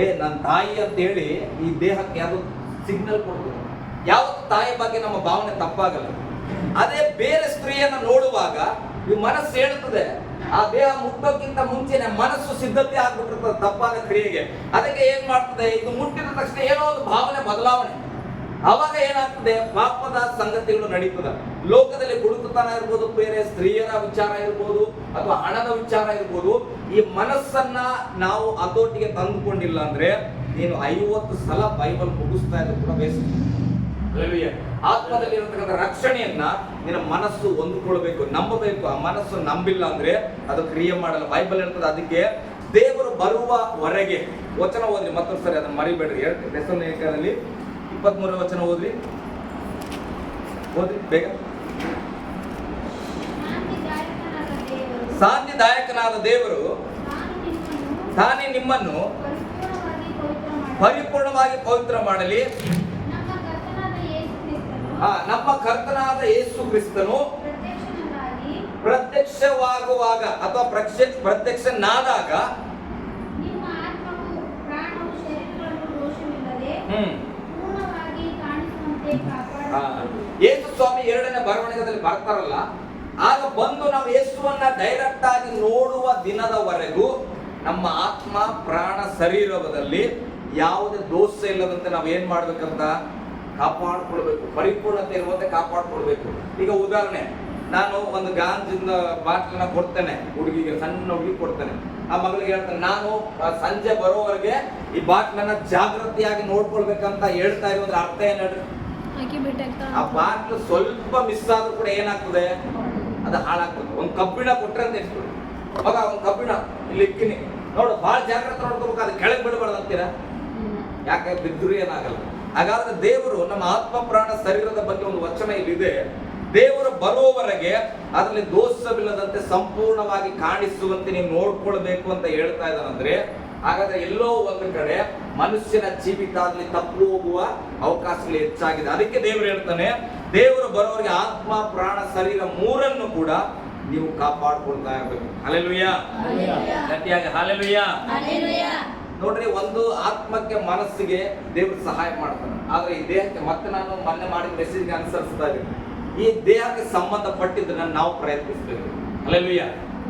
ಏ ನನ್ನ ತಾಯಿ ಅಂತ ಹೇಳಿ ಈ ದೇಹಕ್ಕೆ ಯಾವುದು ಸಿಗ್ನಲ್ ಕೊಡ್ತದೆ ಯಾವ ತಾಯಿ ಬಗ್ಗೆ ನಮ್ಮ ಭಾವನೆ ತಪ್ಪಾಗಲ್ಲ. ಅದೇ ಬೇರೆ ಸ್ತ್ರೀಯನ್ನ ನೋಡುವಾಗ ಈ ಮನಸ್ಸು ಹೇಳ್ತದೆ ಆ ದೇಹ ಮುಟ್ಟೋಕ್ಕಿಂತ ಮುಂಚೆನೆ ಮನಸ್ಸು ಸಿದ್ಧತೆ ಆಗ್ಬಿಟ್ಟಿರ್ತದೆ ತಪ್ಪಾದ ಕ್ರಿಯೆಗೆ. ಅದಕ್ಕೆ ಏನ್ ಮಾಡ್ತದೆ? ಇದು ಮುಟ್ಟಿದ ತಕ್ಷಣ ಏನೋ ಒಂದು ಭಾವನೆ ಬದಲಾವಣೆ. ಅವಾಗ ಏನಾಗ್ತದೆ? ಪಾಪದ ಸಂಗತಿಗಳು ನಡೀತದ. ಲೋಕದಲ್ಲಿ ಕುಡುಕುತನ ಇರ್ಬೋದು ಬೇರೆ ಸ್ತ್ರೀಯರ ವಿಚಾರ ಇರ್ಬೋದು ಅಥವಾ ಹಣದ ವಿಚಾರ ಇರ್ಬೋದು ಈ ಮನಸ್ಸನ್ನ ನಾವು ಹತೋಟಿಗೆ ತಂದುಕೊಂಡಿಲ್ಲ ಅಂದ್ರೆ ನೀನು ಐವತ್ತು ಸಲ ಬೈಬಲ್ ಮುಗಿಸ್ತಾ ಇದ್ರು ಕೂಡ ಬೇಸಿಗೆ. ಆತ್ಮದಲ್ಲಿ ಇರತಕ್ಕಂಥ ರಕ್ಷಣೆಯನ್ನ ನಿನ್ನ ಮನಸ್ಸು ಹೊಂದ್ಕೊಳ್ಬೇಕು ನಂಬಬೇಕು. ಆ ಮನಸ್ಸು ನಂಬಿಲ್ಲ ಅಂದ್ರೆ ಅದು ಕ್ರಿಯೆ ಮಾಡಲ್ಲ. ಬೈಬಲ್ ಇರ್ತದೆ ಅದಕ್ಕೆ ದೇವರು ಬರುವ ಹೊರಗೆ ವಚನ ಓದ್ರಿ ಮತ್ತೊಂದು ಸರಿ ಅದನ್ನ ಮರಿಬೇಡ್ರಿ. ಹೆಸರಲ್ಲಿ ಇಪ್ಪತ್ಮೂರನೇ ವಚನ ಓದ್ರಿ. ಓದ್ರಿ ಬೇಗ. ಶಾಂತಿದಾಯಕನಾದ ದೇವರು ತಾನು ನಿಮ್ಮನ್ನು ಪರಿಪೂರ್ಣವಾಗಿ ಪವಿತ್ರ ಮಾಡಲಿ. ನಮ್ಮ ಕರ್ತನಾದ ಯೇಸು ಕ್ರಿಸ್ತನು ಪ್ರತ್ಯಕ್ಷವಾಗುವಾಗ ಅಥವಾ ಪ್ರತ್ಯಕ್ಷ ಪ್ರತ್ಯಕ್ಷನಾದಾಗ ಹ್ಮ್. ಯೇಸು ಸ್ವಾಮಿ ಎರಡನೇ ಬರವಣಿಗೆದಲ್ಲಿ ಬರ್ತಾರಲ್ಲ, ಆಗ ಬಂದು ನಾವು ಯೇಸುವನ್ನ ಡೈರೆಕ್ಟ್ ಆಗಿ ನೋಡುವ ದಿನದವರೆಗೂ ನಮ್ಮ ಆತ್ಮ, ಪ್ರಾಣ, ಶರೀರದಲ್ಲಿ ಯಾವುದೇ ದೋಷ ಇಲ್ಲದಂತೆ ನಾವು ಏನ್ ಮಾಡ್ಬೇಕಂತ ಕಾಪಾಡ್ಕೊಳ್ಬೇಕು, ಪರಿಪೂರ್ಣತೆ ಇರುವಂತೆ ಕಾಪಾಡ್ಕೊಳ್ಬೇಕು. ಈಗ ಉದಾಹರಣೆ, ನಾನು ಒಂದು ಗಾಂಜಿಂದ ಬಾಟ್ಲನ್ನ ಕೊಡ್ತೇನೆ, ಹುಡುಗಿಗೆ ಸಣ್ಣ ಹುಡುಗಿ ಕೊಡ್ತೇನೆ. ಆ ಮಗಳಿಗೆ ಹೇಳ್ತೇನೆ, ನಾನು ಸಂಜೆ ಬರೋವರೆಗೆ ಈ ಬಾಟ್ಲನ್ನ ಜಾಗೃತಿಯಾಗಿ ನೋಡ್ಕೊಳ್ಬೇಕಂತ ಹೇಳ್ತಾ ಇರೋದ್ರ ಅರ್ಥ ಏನ್ ಹೇಳ್ರಿ? ಆ ಸ್ವಲ್ಪ ಮಿಸ್ ಆದ್ರೂ ಕೂಡ ಏನಾಗ್ತದೆ? ಅದು ಹಾಳಾಗ್ತದೆ. ಒಂದು ಕಬ್ಬಿಣ ಕೊಟ್ರೆ ಅಂತ ಎಷ್ಟು ಅವಾಗ ಒಂದು ಕಬ್ಬಿಣ ಇಲ್ಲಿ ಇಕ್ಕಿನಿ. ನೋಡು, ಭಾಳ ಜಾಗ್ರತೆ ನೋಡ್ಕೋಬೇಕು. ಅದು ಕೆಳಗೆ ಬಿಡಬಾರ್ದು ಅಂತೀರಾ? ಯಾಕೆ? ಬಿದ್ದರೂ ಏನಾಗಲ್ಲ. ಹಾಗಾದ್ರೆ ದೇವರು ನಮ್ಮ ಆತ್ಮ, ಪ್ರಾಣ, ಶರೀರದ ಬಗ್ಗೆ ಒಂದು ವಚನ ಇಲ್ಲಿದೆ. ದೇವರು ಬರುವವರೆಗೆ ಅದರಲ್ಲಿ ದೋಷವಿಲ್ಲದಂತೆ ಸಂಪೂರ್ಣವಾಗಿ ಕಾಣಿಸುವಂತೆ ನೀವು ನೋಡ್ಕೊಳ್ಬೇಕು ಅಂತ ಹೇಳ್ತಾ ಇದ್ದಾನಂದ್ರೆ ಹಾಗಾದ್ರೆ ಎಲ್ಲೋ ಒಂದು ಕಡೆ ಮನುಷ್ಯನ ಜೀವಿತ ಅಲ್ಲಿ ತಪ್ಪು ಹೋಗುವ ಅವಕಾಶಗಳು ಹೆಚ್ಚಾಗಿದೆ. ಅದಕ್ಕೆ ದೇವರು ಹೇಳ್ತಾನೆ ದೇವರು ಬರೋರಿಗೆ ಆತ್ಮ ಪ್ರಾಣ ಶರೀರ ಮೂರನ್ನು ಕೂಡ ನೀವು ಕಾಪಾಡ್ಕೊಳ್ತಾ ಇರಬೇಕು. ಅಲೆಲುಯ್ಯ ಗಟ್ಟಿಯಾಗಿ ಹಾಲೆಲುಯ್ಯ ನೋಡ್ರಿ ಒಂದು ಆತ್ಮಕ್ಕೆ ಮನಸ್ಸಿಗೆ ದೇವರು ಸಹಾಯ ಮಾಡ್ತಾನೆ. ಆದ್ರೆ ಈ ದೇಹಕ್ಕೆ ಮತ್ತೆ ನಾನು ಮೊನ್ನೆ ಮಾಡಿದ ಮೆಸೇಜ್ಗೆ ಅನುಸರಿಸ್ತಾ ಇದ್ದೀನಿ. ಈ ದೇಹಕ್ಕೆ ಸಂಬಂಧಪಟ್ಟಿದ್ದನ್ನ ನಾವು ಪ್ರಯತ್ನಿಸ್ಬೇಕು. ಅಲ್ಲೆಲ್ಲೂಯ್ಯ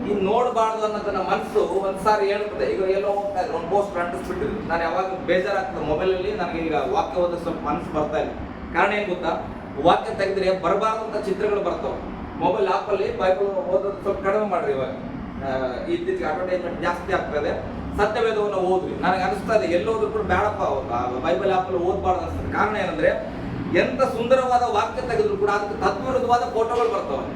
ಈ ನೋಡಬಾರ್ದು ಅನ್ನೋದನ್ನ ಮನಸ್ಸು ಒಂದ್ಸಾರಿ ಹೇಳ್ತದೆ ಈಗ ಎಲ್ಲೋ ಹೋಗ್ತಾ ಇದ್ರು, ಒಂದು ಪೋಸ್ಟ್ ಅಂಟಿಸ್ಬಿಟ್ಟಿದ್ರು. ನಾನು ಯಾವಾಗ ಬೇಜಾರಾಗ್ತದೆ ಮೊಬೈಲಲ್ಲಿ ನನಗೆ ಈಗ ವಾಕ್ಯ ಓದ ಸ್ವಲ್ಪ ಮನಸ್ಸು ಬರ್ತಾ ಇಲ್ಲ. ಕಾರಣ ಏನು ಗೊತ್ತಾ? ವಾಕ್ಯ ತೆಗೆದ್ರೆ ಬರಬಾರ್ದಂತ ಚಿತ್ರಗಳು ಬರ್ತಾವೆ. ಮೊಬೈಲ್ ಆ್ಯಪಲ್ಲಿ ಬೈಬಲ್ ಓದೋದು ಸ್ವಲ್ಪ ಕಡಿಮೆ ಮಾಡ್ರಿ ಇವಾಗ. ಇತ್ತೀಚೆಗೆ ಅಡ್ವರ್ಟೈಸ್ಮೆಂಟ್ ಜಾಸ್ತಿ ಆಗ್ತದೆ ಸತ್ಯವೇದವನ್ನು ಓದ್ರಿ. ನನಗೆ ಅನಿಸ್ತಾ ಇದೆ, ಎಲ್ಲೋದ್ರು ಕೂಡ ಬೇಡಪ್ಪ ಬೈಬಲ್ ಆ್ಯಪಲ್ಲಿ ಓದಬಾರ್ದು ಅನಿಸ್ತದೆ ಕಾರಣ ಏನಂದ್ರೆ ಎಂಥ ಸುಂದರವಾದ ವಾಕ್ಯ ತೆಗೆದ್ರು ಕೂಡ ಅದಕ್ಕೆ ತತ್ವಿರುದ್ಧವಾದ ಫೋಟೋಗಳು ಬರ್ತವೆ.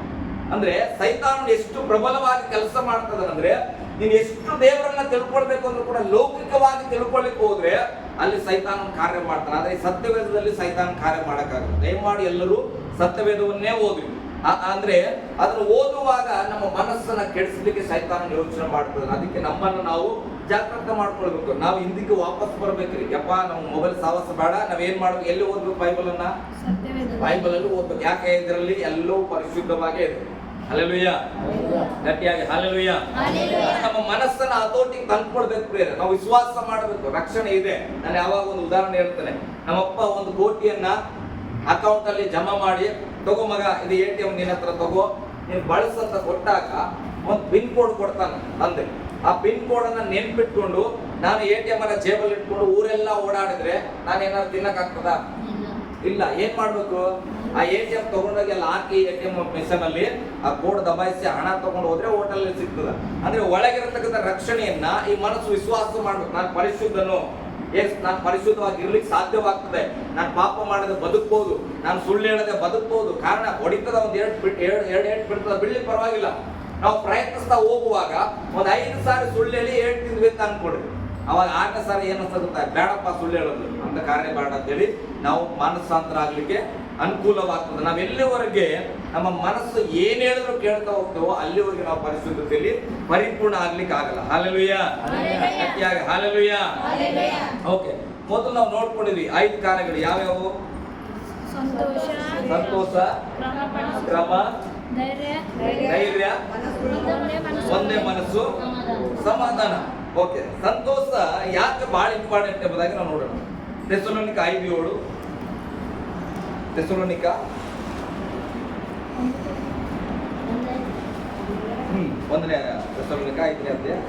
ಅಂದ್ರೆ ಸೈತಾನ ಎಷ್ಟು ಪ್ರಬಲವಾಗಿ ಕೆಲಸ ಮಾಡ್ತದೆ ಅಂದ್ರೆ ನೀನು ಎಷ್ಟು ದೇವರನ್ನ ತಿಳ್ಕೊಳ್ಬೇಕು ಅಂದ್ರೂ ಕೂಡ ಲೌಕಿಕವಾಗಿ ತಿಳ್ಕೊಳ್ಳಿಕ್ಕೆ ಹೋದ್ರೆ ಅಲ್ಲಿ ಸೈತಾನ ಕಾರ್ಯ ಮಾಡ್ತಾನೆ. ಆದ್ರೆ ಸತ್ಯವೇದದಲ್ಲಿ ಸೈತಾನ ಕಾರ್ಯ ಮಾಡಕ್ಕಾಗುತ್ತೆ ದಯಮಾಡಿ ಎಲ್ಲರೂ ಸತ್ಯವೇದವನ್ನೇ ಓದ್ರಿ. ಅಂದ್ರೆ ಅದನ್ನು ಓದುವಾಗ ನಮ್ಮ ಮನಸ್ಸನ್ನ ಕೆಡಿಸಲಿಕ್ಕೆ ಸೈತಾನ ಯೋಚನೆ ಮಾಡ್ತದೆ. ಅದಕ್ಕೆ ನಮ್ಮನ್ನ ನಾವು ಜಾಗೃತ ಮಾಡ್ಕೊಳ್ಬೇಕು. ನಾವು ಹಿಂದಕ್ಕೆ ವಾಪಸ್ ಬರ್ಬೇಕ್ರಿ. ಯಪ್ಪ ನಮ್ಮ ಮೊಬೈಲ್ ಸಾಹಸ ಬೇಡ. ನಾವ್ ಏನ್ ಮಾಡ್ಬೇಕು? ಎಲ್ಲಿ ಓದ್ಬೇಕು ಬೈಬಲ್ ಅನ್ನ? ಬೈಬಲ್ ಅಲ್ಲಿ ಓದ್ಬೇಕು. ಯಾಕೆ ಇದರಲ್ಲಿ ಎಲ್ಲವೂ ಪರಿಶುದ್ಧವಾಗೇ ಇದೆ. ಹಲಲುಯ್ಯ ಗಟ್ಟಿಯಾಗಿ ಹಾಲೆಲುಯ್ಯ. ನಮ್ಮ ಮನಸ್ಸನ್ನ ಹತೋಟಿಗೆ ತಂದ್ಕೊಳ್ಬೇಕು ಪ್ರೇರ ನಾವು ವಿಶ್ವಾಸ ಮಾಡಬೇಕು. ರಕ್ಷಣೆ ಇದೆ. ನಾನು ಯಾವಾಗ ಒಂದು ಉದಾಹರಣೆ ಹೇಳ್ತೇನೆ. ನಮ್ಮಪ್ಪ ಒಂದು ಕೋಟಿಯನ್ನ ಅಕೌಂಟ್ ಅಲ್ಲಿ ಜಮಾ ಮಾಡಿ ತಗೋ ಮಗ ಇದು ಎ ಟಿ ಎಂ ನಿನ್ನ ಹತ್ರ ತಗೋ. ನೀನು ಬಳಸಂತ ಕೊಟ್ಟಾಗ ಒಂದು ಪಿನ್ ಕೋಡ್ ಕೊಡ್ತಾನೆ ತಂದೆ. ಆ ಪಿನ್ ಕೋಡ್ ಅನ್ನ ನೆನ್ಪಿಟ್ಕೊಂಡು ನಾನು ಎ ಟಿ ಎಂ ಅನ್ನ ಜೇಬಲ್ಲಿ ಇಟ್ಕೊಂಡು ಊರೆಲ್ಲ ಓಡಾಡಿದ್ರೆ ನಾನು ಏನಾದ್ರು ತಿನ್ನಕ್ಕಾಗ್ತದಾ ಇಲ್ಲ. ಏನ್ ಮಾಡ್ಬೇಕು? ಆ ಎ ಟಿ ಎಂ ತಗೊಂಡೋಗಿ ಅಲ್ಲಿ ಹಾಕಿ ಎ ಟಿ ಎಂ ಮಿಷನ್ ಅಲ್ಲಿ ಆ ಕೋಡ್ ದಬಾಯಿಸಿ ಹಣ ತಗೊಂಡು ಹೋದ್ರೆ ಹೋಟೆಲ್ ಸಿಗ್ತದ. ಅಂದ್ರೆ ಒಳಗಿರತಕ್ಕಂಥ ರಕ್ಷಣೆಯನ್ನ ಈ ಮನಸ್ಸು ವಿಶ್ವಾಸ ಮಾಡ್ಬೇಕು. ನಾನು ಪರಿಶುದ್ಧನು. ಎಸ್ ನಾನು ಪರಿಶುದ್ಧವಾಗಿ ಇರ್ಲಿಕ್ಕೆ ಸಾಧ್ಯವಾಗ್ತದೆ. ನಾನು ಪಾಪ ಮಾಡದೆ ಬದುಕ್ಬೋದು. ನಾನು ಸುಳ್ಳು ಹೇಳದೆ ಬದುಕ್ಬೋದು. ಕಾರಣ ಹೊಡಿತದ ಒಂದು ಎರಡು ಎರಡು ಎರಡು ಏಟ್ ಬಿಡ್ತದ. ಬಿಡ್ಲಿಕ್ಕೆ ಪರವಾಗಿಲ್ಲ. ನಾವು ಪ್ರಯತ್ನಿಸ್ತಾ ಹೋಗುವಾಗ ಒಂದ್ ಐದು ಸಾರಿ ಸುಳ್ಳು ಹೇಳಿ ಏಟ್ ತಿಂದ್ವಿ ಅಂತ ಅನ್ಕೊಡ್ರಿ ಅವಾಗ ಆರನೇ ಸಾರಿ ಏನು ಅನ್ಸುತ್ತೆ ಬೇಡಪ್ಪ ಸುಳ್ಳು ಹೇಳೋದು. ಅಂತ ಕಾರ್ಯ ಬೇಡ ಅಂತೇಳಿ ನಾವು ಮಾನಸಾಂತರ ಆಗ್ಲಿಕ್ಕೆ ಅನುಕೂಲವಾಗ್ತದೆ. ನಾವೆಲ್ಲಿವರೆಗೆ ನಮ್ಮ ಮನಸ್ಸು ಏನ್ ಹೇಳಿದ್ರು ಕೇಳ್ತಾ ಹೋಗ್ತೇವೋ ಅಲ್ಲಿವರೆಗೆ ನಾವು ಪರಿಶುದ್ಧತೆಯಲ್ಲಿ ಪರಿಪೂರ್ಣ ಆಗ್ಲಿಕ್ಕೆ ಆಗಲ್ಲ. ಹಾಲೆಲುಯ್ಯ. ಗಟ್ಟಿಯಾಗಿ ಹಾಲೆಲುಯ್ಯ. ಓಕೆ. ಮೊದಲು ನಾವು ನೋಡ್ಕೊಂಡಿದ್ವಿ ಐದು ಕಾರ್ಯಗಳು ಯಾವ್ಯಾವು? ಸಂತೋಷ ಕ್ರಮ ಧೈರ್ಯ ಒಂದೇ ಮನಸ್ಸು ಸಮಾಧಾನ. ಓಕೆ. ಸಂತೋಷ ಯಾಕೆ ಬಹಳ ಇಂಪಾರ್ಟೆಂಟ್ ಎಂಬುದಾಗಿ ನಾವು ನೋಡೋಣ. ಐದು ಏಳು. ತೆಸಲೋನಿಕ ಹ್ಮ್ ಒಂದನೇ ತೆಸಲೋನಿಕ ಐದನೇ ಅಧ್ಯಾಯ.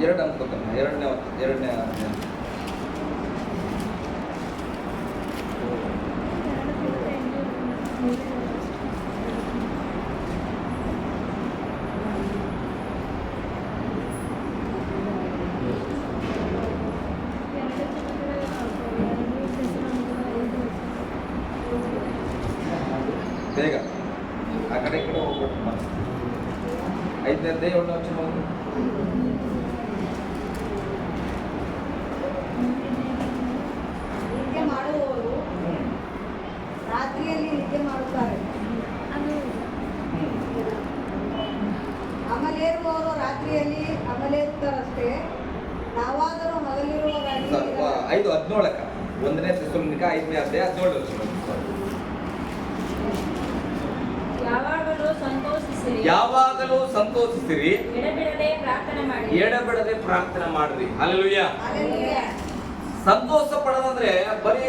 ಎರಡು ಎರಡನೇ ಎರಡನೇ ಅಧ್ಯಾಯ. ಬೇಗ ಆ ಕಡೆ ಈ ಕಡೆ ಹೋಗ್ಬಿಟ್ಟು ಮತ್ತೆ. ಐದನೇ ಅಧ್ಯಾಯ ಏಳನೇ ವಚನ ಓದು. ನಿದ್ದೆ ಮಾಡುವವರು ರಾತ್ರಿಯಲ್ಲಿ ನಿದ್ದೆ ಮಾಡುತ್ತಾರೆ ಅದು ಅಮಲೇರುವವರು ರಾತ್ರಿಯಲ್ಲಿ ಅಮಲೇರುತ್ತಾರಷ್ಟೇ ನಾವಾದರೂ ಹಗಲಿರುವವರಾಗಿ ಸ್ವಲ್ಪ ಐದು ಹದಿನೇಳಕ ಒಂದನೇ ತೆಸಲೋನಿಕ ಐದನೇ ಅಧ್ಯಾಯ ಹದಿನೇಳು ವಚನ ಯಾವಾಗಲೂ ಸಂತೋಷಿಸಿರಿ ಯಾವಾಗಲೂ ಸಂತೋಷಿಸಿರಿ. ಎಡಬಿಡದೆ ಪ್ರಾರ್ಥನೆ ಮಾಡ್ರಿ. ಅಲ್ಲೂಯ್ಯ. ಸಂತೋಷ ಪಡೋದಂದ್ರೆ ಬರೀ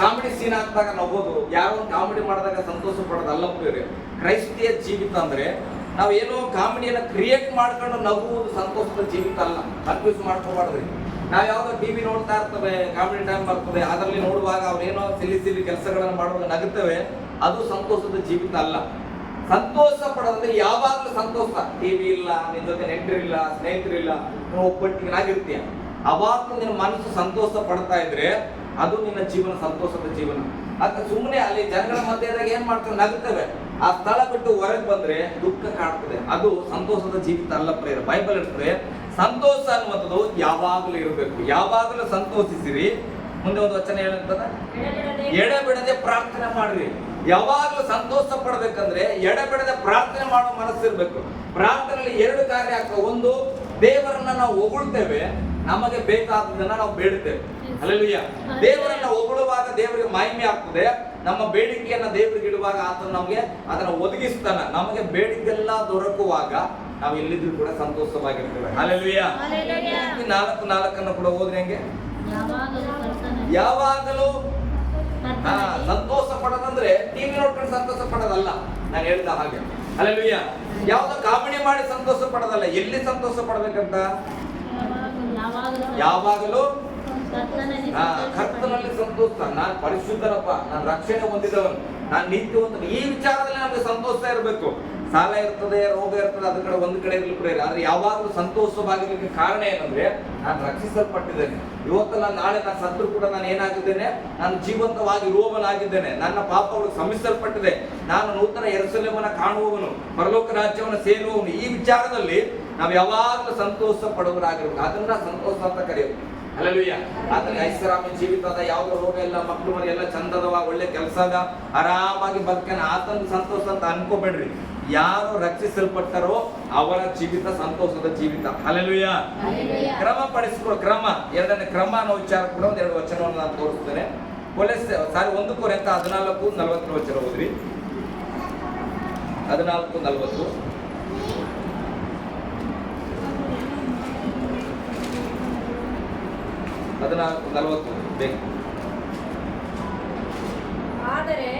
ಕಾಮಿಡಿ ಸೀನ್ ಹಾಕಿದಾಗ ನಗೋದು ಯಾರೋ ಕಾಮಿಡಿ ಮಾಡಿದಾಗ ಸಂತೋಷ ಪಡೋದು ಅಲ್ಲ ಬೇರೆ ಕ್ರೈಸ್ತಿಯ ಜೀವಿತ ಅಂದ್ರೆ ನಾವು ಏನೋ ಕಾಮಿಡಿಯನ್ನ ಕ್ರಿಯೇಟ್ ಮಾಡ್ಕೊಂಡು ನಗುವುದು ಸಂತೋಷದ ಜೀವಿತ ಅಲ್ಲ. ಕನ್ಫ್ಯೂಸ್ ಮಾಡ್ಕೋಬಾರ್ದ್ರಿ. ನಾವು ಯಾವ್ದೋ ಟಿವಿ ನೋಡ್ತಾ ಇರ್ತವೆ ಕಾಮಿಡಿ ಟೈಮ್ ಬರ್ತದೆ ಅದರಲ್ಲಿ ನೋಡುವಾಗ ಅವ್ರೇನೋ ಸಿಲ್ಲಿ ಸಿಲ್ಲಿ ಕೆಲಸಗಳನ್ನು ಮಾಡುವಾಗ ನಗುತ್ತವೆ ಅದು ಸಂತೋಷದ ಜೀವಿತ ಅಲ್ಲ. ಸಂತೋಷ ಪಡೋದಂದ್ರೆ ಯಾವಾಗ್ಲೂ ಸಂತೋಷ. ಟಿವಿ ಇಲ್ಲ ನಿನ್ ಜೊತೆ ನೆಂಟರಿಲ್ಲ ಸ್ನೇಹಿತರಿಲ್ಲ ನೀನು ಒಬ್ಬಟ್ಟಿನಾಗಿರ್ತೀಯ ಅವಾಗಲೂ ನಿನ್ನ ಮನಸ್ಸು ಸಂತೋಷ ಪಡ್ತಾ ಇದ್ರೆ ಅದು ನಿನ್ನ ಜೀವನ ಸಂತೋಷದ ಜೀವನ. ಅದ ಸುಮ್ಮನೆ ಅಲ್ಲಿ ಜನಗಳ ಮಧ್ಯದಾಗ ಏನ್ ಮಾಡ್ತಾರೆ? ನಗುತ್ತವೆ ಆ ಸ್ಥಳ ಬಿಟ್ಟು ಹೊರಗೆ ಬಂದ್ರೆ ದುಃಖ ಕಾಡ್ತದೆ ಅದು ಸಂತೋಷದ ಜೀವಿತ ಅಲ್ಲ ಪ್ರೇರ ಬೈಬಲ್ ಇರ್ತದೆ ಸಂತೋಷ ಅನ್ನುವಂಥದ್ದು ಯಾವಾಗಲೂ ಇರಬೇಕು. ಯಾವಾಗಲೂ ಸಂತೋಷಿಸಿರಿ. ಮುಂದೆ ಒಂದು ವಚನ ಹೇಳಂತದ ಎಡೆ ಬಿಡದೆ ಪ್ರಾರ್ಥನೆ ಮಾಡ್ರಿ. ಯಾವಾಗಲೂ ಸಂತೋಷ ಪಡ್ಬೇಕಂದ್ರೆ ಎಡಬಿಡದೆ ಪ್ರಾರ್ಥನೆ ಮಾಡೋ ಮನಸ್ಸಿರ್ಬೇಕು. ಪ್ರಾರ್ಥನೆಯಲ್ಲಿ ಎರಡು ಕಾರ್ಯ ಆಗ್ತವೆ. ಒಂದು ದೇವರನ್ನ ನಾವು ಹೊಗಳ್ತೇವೆ. ನಮಗೆ ಬೇಕಾದದನ್ನ ನಾವು ಬೇಡುತ್ತೇವೆ ಅಲ್ಲಿಯ ದೇವರನ್ನ ಹೊಗಳುವಾಗ ದೇವರಿಗೆ ಮಹಿಮೆ ಆಗ್ತದೆ. ನಮ್ಮ ಬೇಡಿಕೆಯನ್ನ ದೇವರಿಗೆ ಇಡುವಾಗ ಆತ ನಮಗೆ ಅದನ್ನ ಒದಗಿಸ್ತಾನ. ನಮಗೆ ಬೇಡಿಕೆಲ್ಲ ದೊರಕುವಾಗ ನಾವು ಎಲ್ಲಿದ್ರು ಕೂಡ ಸಂತೋಷವಾಗಿರ್ತೇವೆ. Hallelujah. ನಾಲ್ಕು ನಾಲ್ಕನ್ನು ಕೂಡ ಹೋದ್ರೆ ಹೆಂಗೆ? ಯಾವಾಗಲೂ ಕರ್ತನ ಯಾವಾಗಲೂ ಹಾ, ಕರ್ತನಲ್ಲಿ ಸಂತೋಷ ಪಡೋದಂದ್ರೆ ಟಿವಿ ನೋಡ್ಕೊಂಡು ಸಂತೋಷ ಪಡೋದಲ್ಲ. ನಾನು ಹೇಳಿದ ಹಾಗೆ. ಅಲ್ಲಲ್ವಿಯ ಯಾವ್ದು ಕಾಮಿಡಿ ಮಾಡಿ ಸಂತೋಷ ಪಡೋದಲ್ಲ ಎಲ್ಲಿ ಸಂತೋಷ ಪಡ್ಬೇಕಂತ? ಯಾವಾಗಲೂ ಕರ್ತನಲ್ಲಿ ಸಂತೋಷ ನಾನ್ ಪರಿಶುದ್ಧರಪ್ಪ ನಾನು ರಕ್ಷಣೆ ಹೊಂದಿದವನು. ನಾನು ನೀತಿವಂತ ಈ ವಿಚಾರದಲ್ಲಿ ನಮಗೆ ಸಂತೋಷ ಇರಬೇಕು. ಸಾಲ ಇರ್ತದೆ, ರೋಗ ಇರ್ತದೆ, ಅದ್ರ ಕಡೆ ಒಂದು ಕಡೆ ಇರಲಿ ಇಲ್ಲ. ಆದ್ರೆ ಯಾವಾಗಲೂ ಸಂತೋಷವಾಗಿರ್ಲಿಕ್ಕೆ ಕಾರಣ ಏನಂದ್ರೆ ನಾನು ರಕ್ಷಿಸಲ್ಪಟ್ಟಿದ್ದೇನೆ. ಇವತ್ತಲ್ಲ ನಾಳೆ ನಾನು ಸತ್ರು ಕೂಡ ನಾನು ಏನಾಗಿದ್ದೇನೆ? ನಾನು ಜೀವಂತವಾಗಿ ರೋಮನಾಗಿದ್ದೇನೆ. ನನ್ನ ಪಾಪಗಳು ಶ್ರಮಿಸಲ್ಪಟ್ಟಿದೆ ನಾನು ನೂತನ ಎರಸಲೆಮನ ಕಾಣುವವನು, ಪರಲೋಕ ರಾಜ್ಯವನ್ನು ಸೇರುವವನು. ಈ ವಿಚಾರದಲ್ಲಿ ನಾವು ಯಾವಾಗಲೂ ಸಂತೋಷ ಪಡುವರಾಗಿರ್ಬೇಕು ಅದನ್ನ ಸಂತೋಷ ಅಂತ ಕರೆಯೋದು. ಅಲ್ಲಲ್ವಿಯ ಆದ್ರೆ ಐಷಾರಾಮಿ ಜೀವಿತ ಯಾವ್ದು ರೋಗ ಇಲ್ಲ, ಮಕ್ಕಳು ಮನೆ ಎಲ್ಲ ಚಂದದವ, ಒಳ್ಳೆ ಕೆಲಸ ಅದ ಆರಾಮಾಗಿ ಬದುಕನ. ಆತನ ಸಂತೋಷ ಅಂತ ಅನ್ಕೋಬೇಡ್ರಿ. ಯಾರು ರಕ್ಷಿಸಲ್ಪಟ್ಟರೋ ಅವರ ಜೀವಿತ ಸಂತೋಷದ ಜೀವಿತ. Hallelujah. ಕ್ರಮ ಪಡಿಸಿಕೊಳ್ಳೋ ಕ್ರಮ. ಎರಡನೇ ಕ್ರಮ ಅನ್ನೋ ವಿಚಾರ ಕೂಡ ಒಂದು ಎರಡು ವಚನವನ್ನು ನಾನು ತೋರಿಸ್ತೇನೆ. ಕೊಲೆಸ್ ಸಾರಿ ಒಂದು ಕೊರೆಂತ ಹದಿನಾಲ್ಕು ನಲವತ್ತು ವಚನ ಹೋದ್ರಿ ಹದಿನಾಲ್ಕು ನಲವತ್ತು. ಹದಿನಾಲ್ಕು ನಲವತ್ತು. ಬೇಕು. ಆದರೆ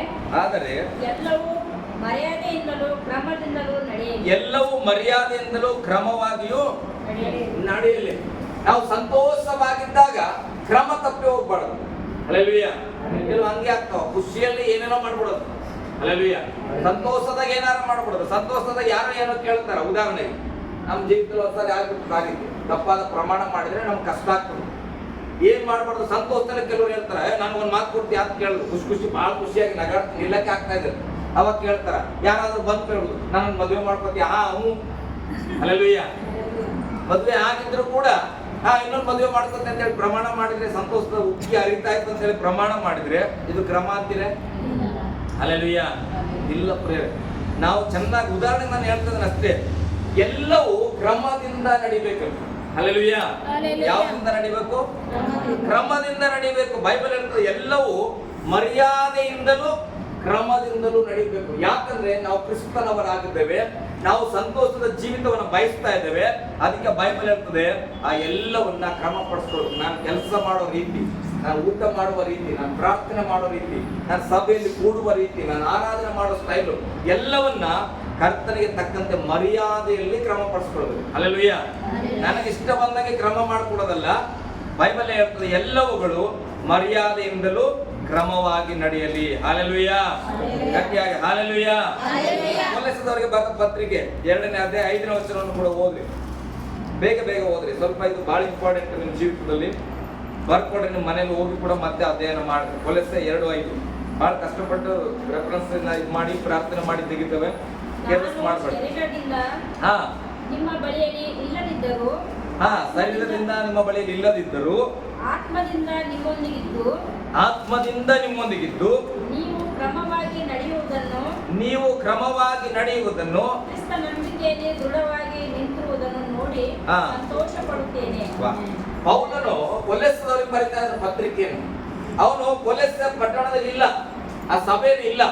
ಆದರೆ ಎಲ್ಲವೂ ಮರ್ಯಾದೆಯಿಂದಲೂ ಕ್ರಮದಿಂದಲೂ ನಡೆಯಲಿ. ಎಲ್ಲವೂ ಮರ್ಯಾದೆಯಿಂದಲೂ ಕ್ರಮವಾಗಿಯೂ ನಡೆಯಲಿ. ನಾವು ಸಂತೋಷವಾಗಿದ್ದಾಗ ಕ್ರಮ ತಪ್ಪಿ ಹೋಗ್ಬಾರ್ದು. ಅಲ್ಲಲ್ವಿಯ ಕೆಲವು ಹಂಗೆ ಆಗ್ತಾವ. ಖುಷಿಯಲ್ಲಿ ಏನೇನೋ ಮಾಡ್ಬಿಡೋದು. ಅಲ್ಲಲ್ವಿಯ ಸಂತೋಷದಾಗ ಏನಾರು ಮಾಡ್ಬಿಡೋದು. ಸಂತೋಷದಾಗ ಯಾರೋ ಏನೋ ಕೇಳ್ತಾರ. ಉದಾಹರಣೆಗೆ ನಮ್ಮ ಜೀವಿತದಲ್ಲಿ ಒಂದ್ಸರಿ ಆಗ್ಬಿಟ್ಟು ಆಗಿತ್ತು ತಪ್ಪಾದ ಪ್ರಮಾಣ ಮಾಡಿದ್ರೆ ನಮ್ಗೆ ಕಷ್ಟ ಆಗ್ತದೆ. ಏನ್ ಮಾಡ್ಬಾರ್ದು? ಸಂತೋಷದಲ್ಲಿ ಕೆಲವರು ಹೇಳ್ತಾರೆ ನನ್ಗೊಂದು ಒಂದ್ ಮಾತು ಕೊಡ್ತೀನಿ ಅಂತ ಕೇಳಿದ್ರು ಖುಷಿ ಖುಷಿ ಭಾಳ ಖುಷಿಯಾಗಿ ನಗಾಡ್ತೀನಿ. ನಿಲ್ಲಕ್ಕೆ ಆಗ್ತಾ ಇದೆ ಅವಾಗ ಕೇಳ್ತಾರ ಯಾರಾದ್ರೂ ಬಂದು ಕೇಳುದು ನಾನು ಮದುವೆ ಮಾಡ್ಕೊತೀಯ? ಆ ಹ್ಞೂ. ಅಲ್ಲಲ್ವಿಯ ಮದುವೆ ಆಗಿದ್ರು ಕೂಡ ಹಾ ಇನ್ನೊಂದು ಮದುವೆ ಮಾಡ್ಕೊತೆ ಅಂತ ಹೇಳಿ ಪ್ರಮಾಣ ಮಾಡಿದ್ರೆ ಸಂತೋಷದ ಉಕ್ಕಿ ಅರಿತಾ ಇತ್ತು ಅಂತ ಹೇಳಿ ಪ್ರಮಾಣ ಮಾಡಿದ್ರೆ ಇದು ಕ್ರಮ ಅಂತೀರೆ? ಅಲ್ಲೆಲುಯ್ಯ ಇಲ್ಲ ಪ್ರೇರ ನಾವು ಚೆನ್ನಾಗಿ ಉದಾಹರಣೆ ನಾನು ಹೇಳ್ತದನ್ನ ಅಷ್ಟೇ. ಎಲ್ಲವೂ ಕ್ರಮದಿಂದ ನಡಿಬೇಕು. Hallelujah. ಯಾವ್ದಿಂದ ನಡಿಬೇಕು? ಕ್ರಮದಿಂದ ನಡಿಬೇಕು. ಬೈಬಲ್ ಹೇಳ್ತದೆ ಎಲ್ಲವೂ ಮರ್ಯಾದೆಯಿಂದಲೂ ಕ್ರಮದಿಂದಲೂ ನಡೀಬೇಕು. ಯಾಕಂದ್ರೆ ನಾವು ಕ್ರಿಸ್ತನವರಾಗಿದ್ದೇವೆ, ನಾವು ಸಂತೋಷದ ಜೀವಿತವನ್ನು ಬಯಸ್ತಾ ಇದ್ದೇವೆ, ಅದಕ್ಕೆ ಬೈಬಲ್ ಇರ್ತದೆ ಆ ಎಲ್ಲವನ್ನ ಕ್ರಮಪಡಿಸ್ಕೊಳ್ಳೋದು. ನಾನು ಕೆಲಸ ಮಾಡೋ ರೀತಿ, ನಾನು ಊಟ ಮಾಡುವ ರೀತಿ, ನಾನು ಪ್ರಾರ್ಥನೆ ಮಾಡೋ ರೀತಿ, ನಾನು ಸಭೆಯಲ್ಲಿ ಕೂಡುವ ರೀತಿ, ನಾನು ಆರಾಧನೆ ಮಾಡೋ ಸ್ಟೈಲು ಎಲ್ಲವನ್ನ ಕರ್ತನಿಗೆ ತಕ್ಕಂತೆ ಮರ್ಯಾದೆಯಲ್ಲಿ ಕ್ರಮಪಡಿಸ್ಕೊಳ್ಳೋದು. ಅಲ್ಲೆಲ್ಲೂಯ್ಯ ನನಗೆ ಇಷ್ಟ ಬಂದಂಗೆ ಕ್ರಮ ಮಾಡಿಕೊಡೋದಲ್ಲ ಬೈಬಲ್ ಹೇಳ್ತದೆ, ಎಲ್ಲವುಗಳು ಮರ್ಯಾದೆಯಿಂದಲೂ ಕ್ರಮವಾಗಿ ನಡೆಯಲಿ. ಹಾಲೆಲುಯ್ಯ. ಗಟ್ಟಿಯಾಗಿ ಹಾಲೆಲುಯ್ಯ. ಕೊಲೆಸದವರಿಗೆ ಪತ್ರಿಕೆ. ಎರಡನೇ ಅಧ್ಯಾಯ ಐದನೇ ವಚನವನ್ನು ಕೂಡ ಓದ್ರಿ. ಬೇಗ ಬೇಗ ಓದ್ರಿ. ಸ್ವಲ್ಪ ಇದು ಬಹಳ ಇಂಪಾರ್ಟೆಂಟ್ ನಿಮ್ಮ ಜೀವಿತದಲ್ಲಿ. ಬರ್ಕೊಡ್ರಿ ನಿಮ್ಮ ಮನೇಲಿ ಹೋಗಿ ಕೂಡ ಮತ್ತೆ ಅಧ್ಯಯನ ಮಾಡಿ ಕೊಲೆಸ ಎರಡು ಐದು. ಬಹಳ ಕಷ್ಟಪಟ್ಟು ರೆಫರೆನ್ಸ್ ಇದು ಮಾಡಿ ಪ್ರಾರ್ಥನೆ ಮಾಡಿ ತೆಗಿತೇವೆ. ಕೇರ್ಲೆಸ್ ನಾನು ಮಾಡಬೇಡಿ ಹಾ. ನಿಮ್ಮ ಬಳಿಯಲ್ಲಿ ಇಲ್ಲದಿದ್ದರೂ ಹಾ ಶರೀರದಿಂದ ನಿಮ್ಮ ಬಳಿಯಲ್ಲಿ ಇಲ್ಲದಿದ್ದರೂ ಆತ್ಮದಿಂದ ನಿಮ್ಮೊಂದಿಗಿದ್ದು. ಆತ್ಮದಿಂದ ನಿಮ್ಮೊಂದಿಗಿದ್ದು. ನೀವು ಕ್ರಮವಾಗಿ ನಡೆಯುವುದನ್ನು. ನೀವು ಕ್ರಮವಾಗಿ ನಡೆಯುವುದನ್ನು. ಕ್ರಿಸ್ತ ನಂಬಿಕೆಯಲ್ಲಿ ದೃಢವಾಗಿ ನಿಂತಿರುವುದನ್ನು ನೋಡಿ ಹಾ. ಸಂತೋಷ ಪಡುತ್ತೇನೆ. ಪೌಲನು ಕೊಲೆಸದವರಿಗೆ ಬರೀತಾ ಇದ್ದ ಪತ್ರಿಕೆಯನ್ನು. ಅವನು ಕೊಲೆಸ ಪಟ್ಟಣದಲ್ಲಿ ಇಲ್ಲ ಆ ಸಭೆಯಲ್ಲಿ ಇಲ್ಲ.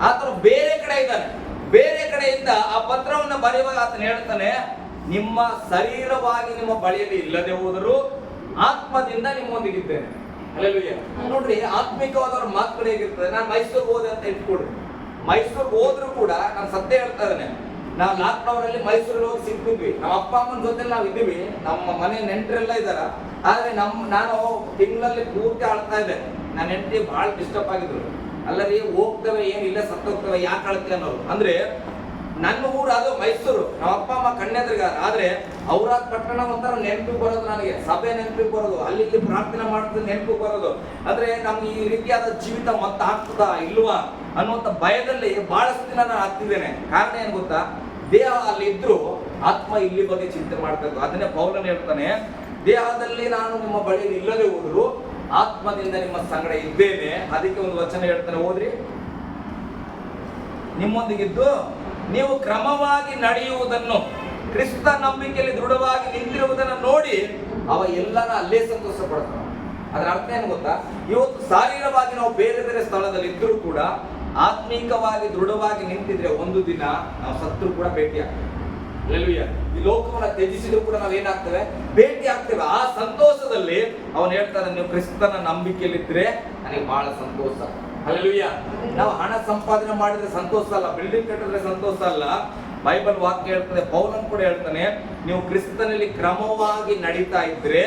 ಆತನು ಬೇರೆ ಕಡೆ ಇದ್ದಾನೆ. ಬೇರೆ ಕಡೆಯಿಂದ ಆ ಪತ್ರವನ್ನು ಬರೆಯುವಾಗ ಆತನು ಹೇಳ್ತಾನೆ ನಿಮ್ಮ ಶರೀರವಾಗಿ ನಿಮ್ಮ ಬಳಿಯಲ್ಲಿ ಇಲ್ಲದೆ ಹೋದರೂ ಆತ್ಮದಿಂದ ನಿಮ್ಮೊಂದಿಗಿದ್ದೇನೆ. ಅಲ್ಲೆಲ್ಲೂಯ್ಯ ನೋಡ್ರಿ ಆತ್ಮಿಕವಾದವ್ರ ಮಾತುಗಳು ಹೇಗಿರ್ತದೆ? ನಾನು ಮೈಸೂರು ಹೋದೆ ಅಂತ ಇಟ್ಕೊಡ್ರಿ ಮೈಸೂರು ಹೋದ್ರು ಕೂಡ ನಾನು ಸತ್ಯ ಹೇಳ್ತಾ ಇದ್ದೇನೆ. ನಾವು ಲಾಕ್ಡೌನ್ ಮೈಸೂರಲ್ಲಿ ಹೋಗಿ ಸಿಕ್ಕಿದ್ವಿ ನಮ್ಮ ಅಪ್ಪ ಅಮ್ಮನ ಜೊತೆ ನಾವು ಇದ್ದೀವಿ. ನಮ್ಮ ಮನೆ ನೆಂಟರೆಲ್ಲ ಇದ್ದಾರ. ಆದ್ರೆ ನಮ್ ನಾನು ತಿಂಗಳಲ್ಲಿ ಪೂರ್ತಿ ಆಳ್ತಾ ಇದ್ದೆ. ನನ್ನ ಹೆಂಡತಿ ಬಹಳ ಡಿಸ್ಟರ್ಬ್ ಆಗಿದ್ರು. ಅಲ್ಲರಿ ಹೋಗ್ತವೆ ಏನಿಲ್ಲ ಸತ್ತೋಗ್ತವೆ ಯಾಕೆ ಅಳ್ತಿ ಅನ್ನೋರು ಅಂದ್ರೆ ನನ್ನ ಊರು ಅದು ಮೈಸೂರು, ನಮ್ಮ ಅಪ್ಪ, ಅಮ್ಮ, ಕಣ್ಣೆದ್ರಿಗಾರ. ಆದ್ರೆ ಔರಾದ್ ಪಟ್ಟಣ ಒಂಥರ ನೆನಪಿಗೆ ಬರೋದು ನನಗೆ. ಸಭೆ ನೆನಪಿಗೆ ಬರೋದು ಅಲ್ಲಿ ಇಲ್ಲಿ ಪ್ರಾರ್ಥನೆ ಮಾಡಿದ್ರೆ ನೆನಪಿಗೆ ಬರೋದು. ಅಂದ್ರೆ ನಮ್ಗೆ ಈ ರೀತಿಯಾದ ಜೀವಿತ ಮತ್ತೆ ಆಗ್ತದ ಇಲ್ವಾ ಅನ್ನುವಂಥ ಭಯದಲ್ಲಿ ಬಹಳಷ್ಟು ದಿನ ನಾನು ಆಗ್ತಿದ್ದೇನೆ. ಕಾರಣ ಏನ್ ಗೊತ್ತಾ? ದೇಹ ಅಲ್ಲಿ ಇದ್ರು ಆತ್ಮ ಇಲ್ಲಿ ಬಗ್ಗೆ ಚಿಂತೆ ಮಾಡ್ಬೇಕು. ಅದನ್ನೇ ಪೌಲನ್ ಹೇಳ್ತಾನೆ, ದೇಹದಲ್ಲಿ ನಾನು ನಿಮ್ಮ ಬಳಿ ಇಲ್ಲದೆ ಹೋದ್ರು ಆತ್ಮದಿಂದ ನಿಮ್ಮ ಸಂಗಡ ಇದ್ದೇನೆ. ಅದಕ್ಕೆ ಒಂದು ವಚನ ಹೇಳ್ತಾನೆ ಹೋದ್ರಿ ನಿಮ್ಮೊಂದಿಗಿದ್ದು ನೀವು ಕ್ರಮವಾಗಿ ನಡೆಯುವುದನ್ನು ಕ್ರಿಸ್ತ ನಂಬಿಕೆಯಲ್ಲಿ ದೃಢವಾಗಿ ನಿಂತಿರುವುದನ್ನು ನೋಡಿ ಅವ ಎಲ್ಲರ ಅಲ್ಲೇ ಸಂತೋಷ ಪಡ್ತಾನ ಅದರ ಅರ್ಥ ಏನು ಗೊತ್ತಾ? ಇವತ್ತು ಶಾರೀರವಾಗಿ ನಾವು ಬೇರೆ ಬೇರೆ ಸ್ಥಳದಲ್ಲಿ ಇದ್ದರೂ ಕೂಡ ಆತ್ಮೀಕವಾಗಿ ದೃಢವಾಗಿ ನಿಂತಿದ್ರೆ ಒಂದು ದಿನ ನಾವು ಸತ್ರು ಕೂಡ ಭೇಟಿ ಆಗ್ತೇವೆ. ಈ ಲೋಕವನ್ನು ತ್ಯಜಿಸಿದ್ರು ಕೂಡ ನಾವು ಏನಾಗ್ತೇವೆ? ಭೇಟಿ ಆಗ್ತೇವೆ. ಆ ಸಂತೋಷದಲ್ಲಿ ಅವನು ಹೇಳ್ತಾನೆ, ನೀವು ಕ್ರಿಸ್ತನ ನಂಬಿಕೆಯಲ್ಲಿದ್ರೆ ನನಗೆ ಬಹಳ ಸಂತೋಷ. ಅಲ್ಲೆಲುಯ್ಯ ನಾವು ಹಣ ಸಂಪಾದನೆ ಮಾಡಿದ್ರೆ ಸಂತೋಷ ಅಲ್ಲ ಬಿಲ್ಡಿಂಗ್ ಕಟ್ಟಿದ್ರೆ ಸಂತೋಷ ಅಲ್ಲ. ಬೈಬಲ್ ವಾಕ್ಯ ಹೇಳ್ತದೆ ಪೌಲನ್ ಕೂಡ ಹೇಳ್ತಾನೆ ನೀವು ಕ್ರಿಸ್ತನಲ್ಲಿ ಕ್ರಮವಾಗಿ ನಡೀತಾ ಇದ್ರೆ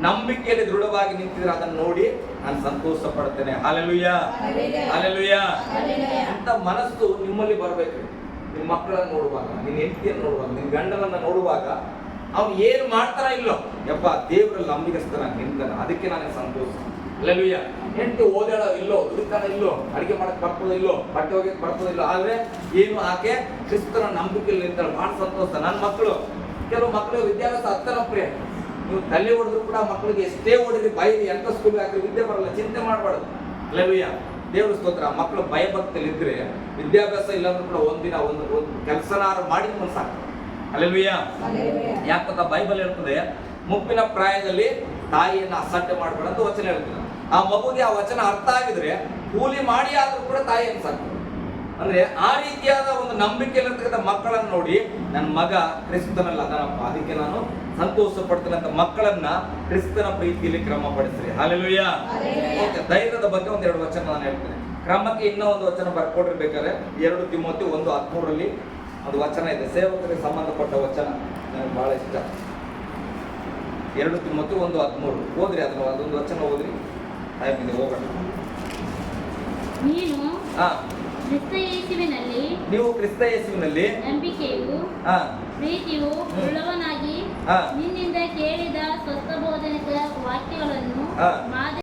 ನಂಬಿಕೆಯಲ್ಲಿ ದೃಢವಾಗಿ ನಿಂತಿದ್ರೆ ಅದನ್ನು ನೋಡಿ ನಾನು ಸಂತೋಷ ಪಡ್ತೇನೆ. ಹಾಲೆಲುಯ್ಯ ಹಾಲೆಲುಯ್ಯ ಅಂತ ಮನಸ್ಸು ನಿಮ್ಮಲ್ಲಿ ಬರಬೇಕು. ನಿಮ್ಮ ಮಕ್ಕಳನ್ನ ನೋಡುವಾಗ ನಿನ್ನ ಹೆಂಡತಿಯನ್ನು ನೋಡುವಾಗ ನಿನ್ನ ಗಂಡನನ್ನ ನೋಡುವಾಗ ಅವ್ನು ಏನು ಮಾಡ್ತಾರ ಇಲ್ಲೋ. ಯಪ್ಪ ದೇವರಲ್ಲಿ ನಂಬಿಕಸ್ತನ ನಿಂತಾನ ಅದಕ್ಕೆ ನನಗೆ ಸಂತೋಷ. ಅಲ್ಲೆಲ್ಲೂಯ್ಯ ಹೆಂಡತಿ ಓದಾಳ ಇಲ್ಲೋ ದುಡಿತಾನ ಇಲ್ಲೋ ಅಡಿಗೆ ಮಾಡಕ್ ಬರ್ತದಿಲ್ಲೋ ಬಟ್ಟೆ ಹೋಗಕ್ಕೆ ಬರ್ತದಿಲ್ಲೋ ಆದ್ರೆ ಏನು ಆಕೆ ಕ್ರಿಸ್ತನ ನಂಬಿಕೆಯಲ್ಲಿ ಇರ್ತಾಳೆ ಬಹಳ ಸಂತೋಷ. ನನ್ನ ಮಕ್ಕಳು ಕೆಲವು ಮಕ್ಕಳು ವಿದ್ಯಾಭ್ಯಾಸ ಹತ್ತರ ಪ್ರಿಯ. ನೀವು ತಲೆ ಹೊಡೆದ್ರು ಕೂಡ ಮಕ್ಕಳಿಗೆ ಎಷ್ಟೇ ಓಡಿರಿ ಬೈರಿ ಎಂತ ಸ್ಕೂಲ್ ಹಾಕಿ ವಿದ್ಯೆ ಬರಲ್ಲ ಚಿಂತೆ ಮಾಡಬಾರ್ದು. ಅಲ್ಲೆಲ್ಲೂಯ್ಯ ದೇವ್ರ ಸ್ತೋತ್ರ. ಮಕ್ಕಳು ಭಯಭಕ್ತಲ್ಲಿ ಇದ್ರೆ ವಿದ್ಯಾಭ್ಯಾಸ ಇಲ್ಲಾಂದ್ರೂ ಕೂಡ ಒಂದಿನ ಒಂದು ಒಂದು ಕೆಲಸನಾರು ಮಾಡಿ ಸಾಕು. ಯಾಕಂತ ಯಾಕೆ ಗೊತ್ತಾ ಬೈಬಲ್ ಹೇಳ್ತದೆ ಮುಪ್ಪಿನ ಪ್ರಾಯದಲ್ಲಿ ತಾಯಿಯನ್ನು ಅಸಡ್ಡೆ ಮಾಡಬೇಡ ಅಂತ ವಚನ ಹೇಳ್ತದೆ. ಆ ಮಗುಗೆ ಆ ವಚನ ಅರ್ಥ ಆಗಿದ್ರೆ ಕೂಲಿ ಮಾಡಿ ಆದ್ರೂ ಕೂಡ ತಾಯಿ ಅನ್ಸಾಕ್ತದೆ ಅಂದ್ರೆ ಆ ರೀತಿಯಾದ ಒಂದು ನಂಬಿಕೆಯಲ್ಲಿರ್ತಕ್ಕಂಥ ಮಕ್ಕಳನ್ನು ನೋಡಿ ನನ್ನ ಮಗ ಕ್ರಿಸ್ತನಲ್ಲಿ ಅದನಪ್ಪ. ಅದಕ್ಕೆ ನಾನು ಸಂತೋಷ ಪಡ್ತಕ್ಕಂಥ ಮಕ್ಕಳನ್ನ ಕ್ರಿಸ್ತನ ಪ್ರೀತಿಯಲ್ಲಿ ಕ್ರಮ ಪಡಿಸ್ರಿ ಹಾಲೆಲುಯ್ಯ ಧೈರ್ಯದ ಬಗ್ಗೆ ಒಂದೆರಡು ವಚನ ನಾನು ಹೇಳ್ತೇನೆ. ಕ್ರಮಕ್ಕೆ ಇನ್ನೂ ಒಂದು ವಚನ ಬರ್ಕೊಡ್ರಿ ಬೇಕಾದ್ರೆ ಎರಡು ತಿಮ್ಮತಿ ಒಂದು ಹದಿಮೂರರಲ್ಲಿ ಒಂದು ವಚನ ಇದೆ. ಸೇವಕರಿಗೆ ಸಂಬಂಧಪಟ್ಟ ವಚನ ನನಗೆ ಬಹಳ ಇಷ್ಟ. ಎರಡು ತಿಮ್ಮತ್ತು ಒಂದು ಹದಿಮೂರು. ಓದ್ರಿ ಅದನ್ನು ಅದೊಂದು ವಚನ ಓದ್ರಿ. ಇದೆ ಹೋಗೋಣ ನೀನು ಕ್ರಿಸ್ತ ಯೇಸುವಿನಲ್ಲಿ ನೀವು ಕ್ರಿಸ್ತ ಯೇಸುವಿನಲ್ಲಿ ನಂಬಿಕೆಯು ಪ್ರೀತಿಯು ಉಳ್ಳವನಾಗಿ ನಿನ್ನಿಂದ ಕೇಳಿದ ಸ್ವಸ್ಥ ಬೋಧನೆಯ ವಾಕ್ಯಗಳನ್ನು